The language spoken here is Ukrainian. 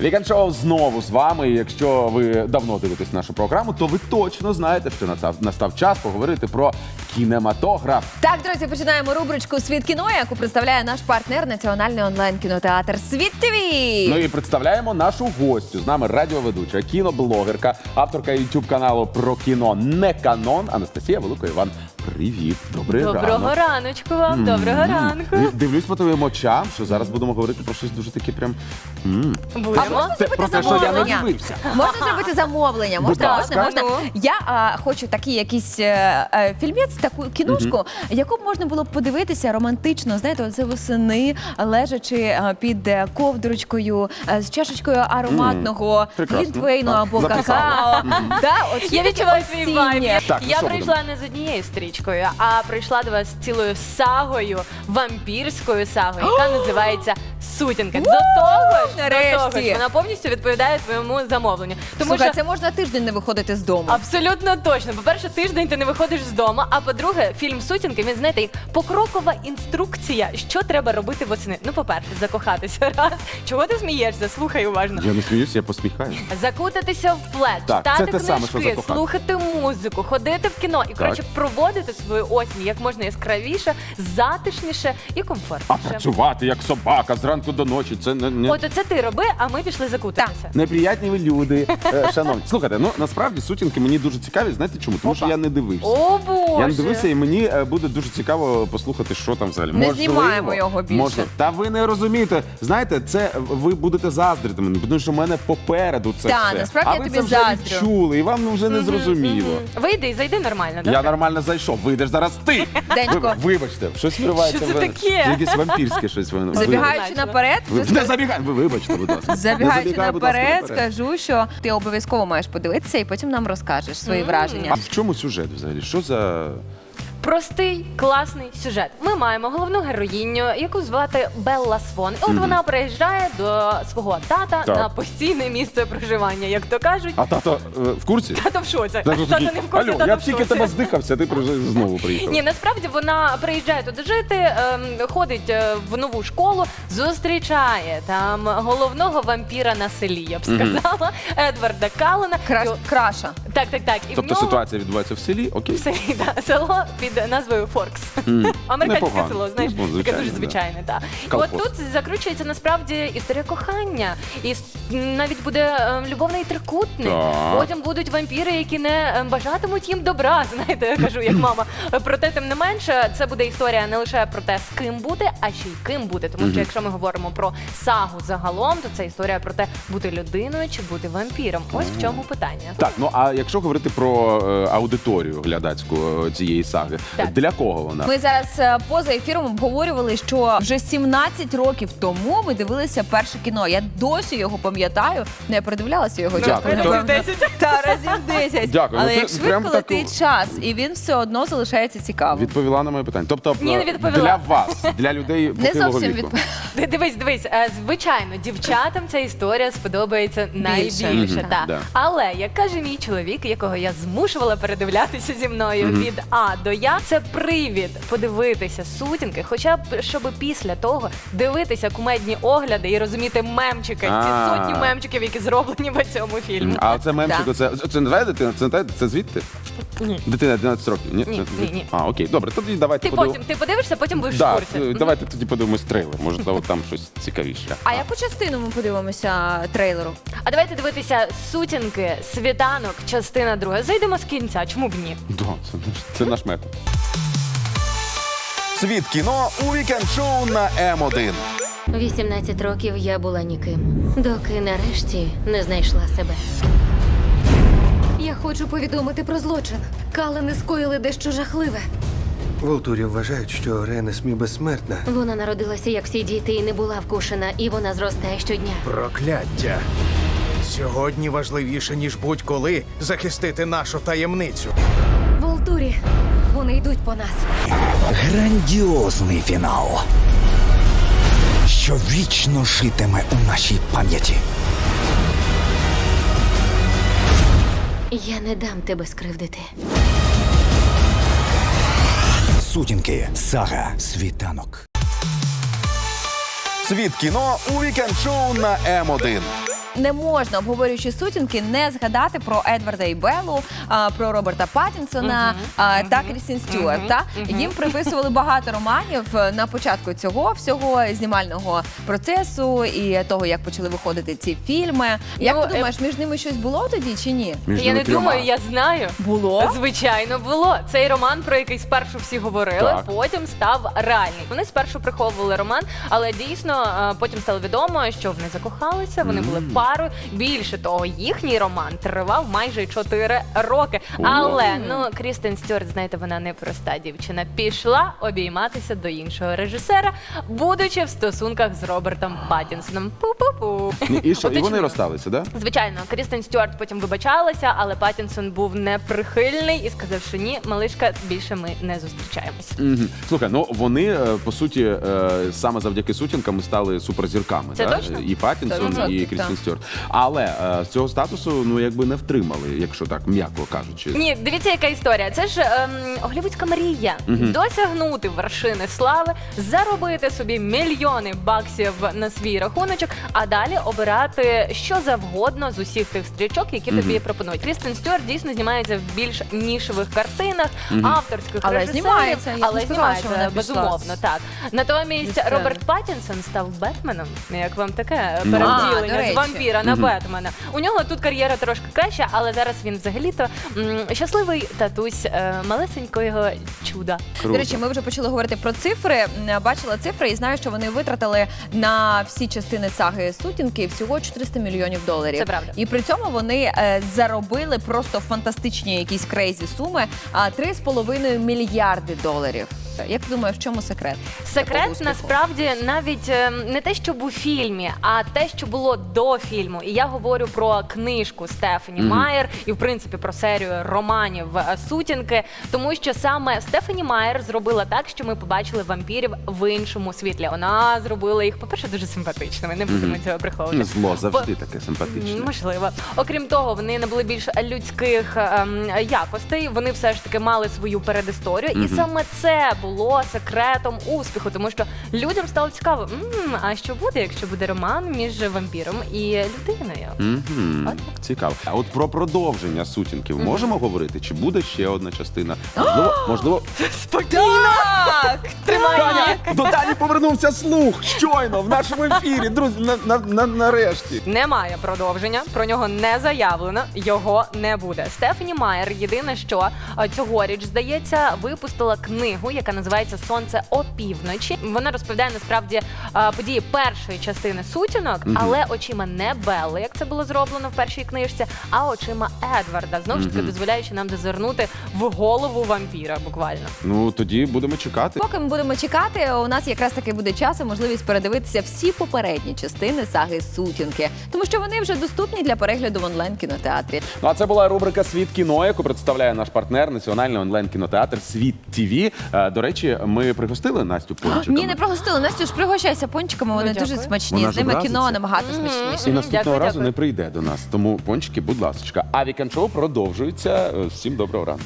Вікенд шоу знову з вами. І Якщо ви давно дивитесь нашу програму, то ви точно знаєте, що настав, настав час поговорити про кінематограф. Так, друзі, починаємо рубричку Світ кіно, яку представляє наш партнер Національний онлайн кінотеатр Світ ТВ. Ну і представляємо нашу гостю. З нами радіоведуча, кіноблогерка, авторка youtube каналу про кіно не канон Анастасія Велика Іван. Привіт, добрий Доброго раночку вам, доброго ранку. Дивлюсь по твоїм очам, що зараз будемо говорити про щось дуже таке прям. Будемо. Це про те, що я не замовлення. дивився. Можна зробити замовлення, можна, ласка. можна, можна. Я а, хочу такий якийсь е, е, фільмець, таку кіношку, яку б можна було б подивитися романтично, знаєте, оце восени, лежачи е, під е, ковдрочкою, е, з чашечкою ароматного прекрасно. глінтвейну Так, або записала. какао. Да, от Я таке відчуваю свій осіннє. вайб. Так, ну Я що прийшла не з однією стрічкою, а прийшла до вас з цілою сагою, вампірською сагою, яка називається Сутінка. До того ж, до того нарешті. ж, вона повністю відповідає твоєму замовленню. Тому Слухай, що це можна тиждень не виходити з дому. Абсолютно точно. По-перше, тиждень ти не виходиш з дому. А по-друге, фільм Сутінки, він знаєте, як покрокова інструкція, що треба робити восени. Ну, по-перше, закохатися раз. Чого ти смієшся? Слухай уважно. Я не сміюся, я посміхаюся. Закутатися в плед, Так, читати це те саме, що книжки, закохати. слухати музику, ходити в кіно і коротше проводити свою осінь як можна яскравіше, затишніше і А комфортніше. працювати як собака зранку до ночі. Це не, не... От оце ти роби, а ми пішли закутатися. Неприятні ви люди, е, шановні. Слухайте, ну насправді сутінки мені дуже цікаві. Знаєте чому? Тому що я не дивився. О! Я не дивився, і мені е, буде дуже цікаво послухати, що там взагалі. Не знімаємо його більше. Можливо. Та ви не розумієте. Знаєте, це ви будете заздрити мені, тому що в мене попереду це Та, все. насправді а я ви тобі це вже заздрю. відчули, і вам вже не зрозуміло. Вийди і зайди нормально, Я добре? нормально зайшов. Вийдеш зараз ти. Денечко. Ви- Вибачте, щось виривається. Що це в- таке? Якесь вампірське щось. ви- ви- Забігаючи Вибачте. наперед, Ви, не забігай, ви вибачте, будь ласка. Не Забігаючи забігай, будь ласка, наперед, наперед. скажу, що ти обов'язково маєш подивитися і потім нам розкажеш свої враження. А в чому сюжет взагалі? Що за. Uh. Простий, класний сюжет. Ми маємо головну героїню, яку звати Белла Свон. І от вона приїжджає до свого тата Так. на постійне місце проживання, як то кажуть. А тато е, в курсі? Тато в шоці. Тато Тато не в курсі, Алло, тато я в б тільки шоці. тебе здихався, ти при- знову приїхав. Ні, насправді вона приїжджає туди жити, ем, ходить е, в нову школу, зустрічає там головного вампіра на селі, я б сказала, Едварда Каллена. Краш, краша. Так, так, так. І в Тобто нього ситуація відбувається в селі, окей? в селі, да, село під назвою Форкс. М. Американське Непогано. село, знаєш, Ну, таке звичайно, дуже да. звичайне, так. І Колхоз. от тут закручується насправді історія кохання. І с- навіть буде е, любовний трикутник. Так. Потім будуть вампіри, які не е, бажатимуть їм добра. Знаєте, я кажу, як мама. Проте, тим не менше, це буде історія не лише про те, з ким бути, а ще й ким бути. Тому що якщо ми говоримо про сагу загалом, то це історія про те, бути людиною чи бути вампіром. Ось в чому питання. Так, ну а якщо говорити про е, аудиторію глядацьку е, цієї саги, Так. для кого вона? Ми зараз е, поза ефіром обговорювали, що вже 17 років тому ми дивилися перше кіно. Я досі його пам'ятаю. Не передивлялася його Дякую. часто, Разів напевно. Та разів 10. Дякую. Але Ну, як швидко таку- летить час, і він все одно залишається цікавим. Відповіла на моє питання. Тобто Ні, не е, відповіла. для вас, для людей Не похилого зовсім віку. відповіла. Ди- Дивись, дивись, е, звичайно, дівчатам ця історія сподобається найбільше. Мгм, та. да. Але як каже мій чоловік, якого я змушувала передивлятися зі мною від А до Я, це привід подивитися сутінки, хоча б щоб після того дивитися кумедні огляди і розуміти мемчики, А. ці сотні мемчиків, які зроблені в цьому фільму. А це мемчику, це, це не твоя дитина? Це, не та- це звідти? Ні. Дитина 11 років. Ні, Ні, ні, ні. А, окей, добре, тоді давайте Ти подив- потім ти подивишся, потім будеш Да, в курсі. е, давайте тоді подивимось трейлер. Може, там, там щось цікавіше. А яку частину ми подивимося трейлеру? А давайте дивитися сутінки, світанок, частина друга. Зайдемо з кінця, чому б ні? Да, це, наш- це наш метод. Світ кіно у вікенд шоу на М1. 18 років я була ніким, доки нарешті не знайшла себе. Хочу повідомити про злочин. Калини скоїли дещо жахливе. В Ултурі вважають, що Ренесмі безсмертна. Вона народилася як всі діти і не була вкушена, і вона зростає щодня. Прокляття. Сьогодні важливіше, ніж будь-коли, захистити нашу таємницю. В Ултурі вони йдуть по нас. Грандіозний фінал, що вічно житиме у нашій пам'яті. Я не дам тебе скривдити. Сутінки, сага, світанок. Світ кіно у вікенд шоу на М1. Не можна, обговорюючи сутінки, не згадати про Едварда і Беллу, а, про Роберта Паттінсона а, та Крістін Стюарт. Та? Їм приписували багато романів е, на початку цього всього знімального процесу і того, як почали виходити ці фільми. Як Ну, ти е, думаєш, між ними щось було тоді чи ні? Між Я ними не трьома. думаю, я знаю. Було? Звичайно, було. Цей роман, про який спершу всі говорили, Так. потім став реальний. Вони спершу приховували роман, але дійсно е, потім стало відомо, що вони закохалися, вони були парою. Більше того, їхній роман тривав майже 4 роки. Але ну Крістен Стюарт, знаєте, вона не проста дівчина. Пішла обійматися до іншого режисера, будучи в стосунках з Робертом Паттінсоном. Пу-пу-пу. Ні, І що, і вони розсталися, да? Звичайно, Крістен Стюарт потім вибачалася, але Паттінсон був неприхильний і сказав, що ні, малишка, більше ми не зустрічаємось. Мгм. Слухай, ну вони е, по суті е, саме завдяки сутінкам стали суперзірками. Це да? точно? І Паттінсон, Це і так. Крістін Стюарт. Але е, з цього статусу ну якби не втримали, якщо так м'яко кажучи. Ні, дивіться, яка історія. Це ж ем, голівудська мрія. Досягнути вершини слави, заробити собі мільйони баксів на свій рахуночок, а далі обирати що завгодно з усіх тих стрічок, які тобі пропонують. Крістен Стюарт дійсно знімається в більш нішевих картинах, авторських Але режисерів, знімається, я але сказала, знімається вона пішла безумовно. Так натомість Від Роберт Паттінсон став Бетменом. Як вам таке А, до перевтілення речі. з вампіра на Бетмена? У нього тут кар'єра трошки краща, але зараз він взагалі-то м, щасливий татусь е, малесенького чуда. Круто. До речі, ми вже почали говорити про цифри. М, Бачила цифри і знаю, що вони витратили на всі частини саги сутінки всього 400 мільйонів доларів. Це правда. І при цьому вони е, заробили просто фантастичні якісь крейзі суми. А 3,5 мільярди доларів. Як ти думаєш, в чому секрет? Секрет насправді навіть е, не те, що був у фільмі, а те, що було до фільму. І я говорю про книжку Стефані Майер і, в принципі, про серію романів е, Сутінки, тому що саме Стефані Майер зробила так, що ми побачили вампірів в іншому світлі. Вона зробила їх, по-перше, дуже симпатичними. Не будемо цього приховувати. Зло завжди таке симпатичне. М, Можливо. Окрім того, вони набули більш людських ем, якостей. Вони все ж таки мали свою передісторію, і саме це було секретом успіху, тому що людям стало цікаво, «М, а що буде, якщо буде роман між вампіром і людиною? Мгм. От. Цікаво. А от про продовження сутінків можемо говорити? Чи буде ще одна частина? Можливо, можливо. Так! Таня, до Тані повернувся слух щойно в нашому ефірі. Друзі, на, на, на, нарешті. Немає продовження, про нього не заявлено, його не буде. Стефані Майер єдине, що е, цьогоріч здається, випустила книгу, яка називається Сонце опівночі. Вона розповідає насправді е, події першої частини сутінок, але очима не Белли, як це було зроблено в першій книжці, а очима Едварда. Знову ж таки, дозволяючи нам зазирнути в голову вампіра, буквально. Ну тоді будемо чекати. Поки ми будемо чекати, у нас якраз таки буде час і можливість передивитися всі попередні частини саги Сутінки, тому що вони вже доступні для перегляду в онлайн кінотеатрі. Ну а це була рубрика Світ кіно, яку представляє наш партнер Національний онлайн кінотеатр Світ ТВ. Речі, ми пригостили Настю пончиками. Ні, не прогостили. Настю ж пригощайся пончиками. Вони Ну, дуже смачні. Вона З ж ними образиться. кіно набагато Мгм. смачніше. І наступного Дякую, разу дякую. не прийде до нас. Тому пончики, будь ласка. А вікенд продовжується. Всім доброго ранку.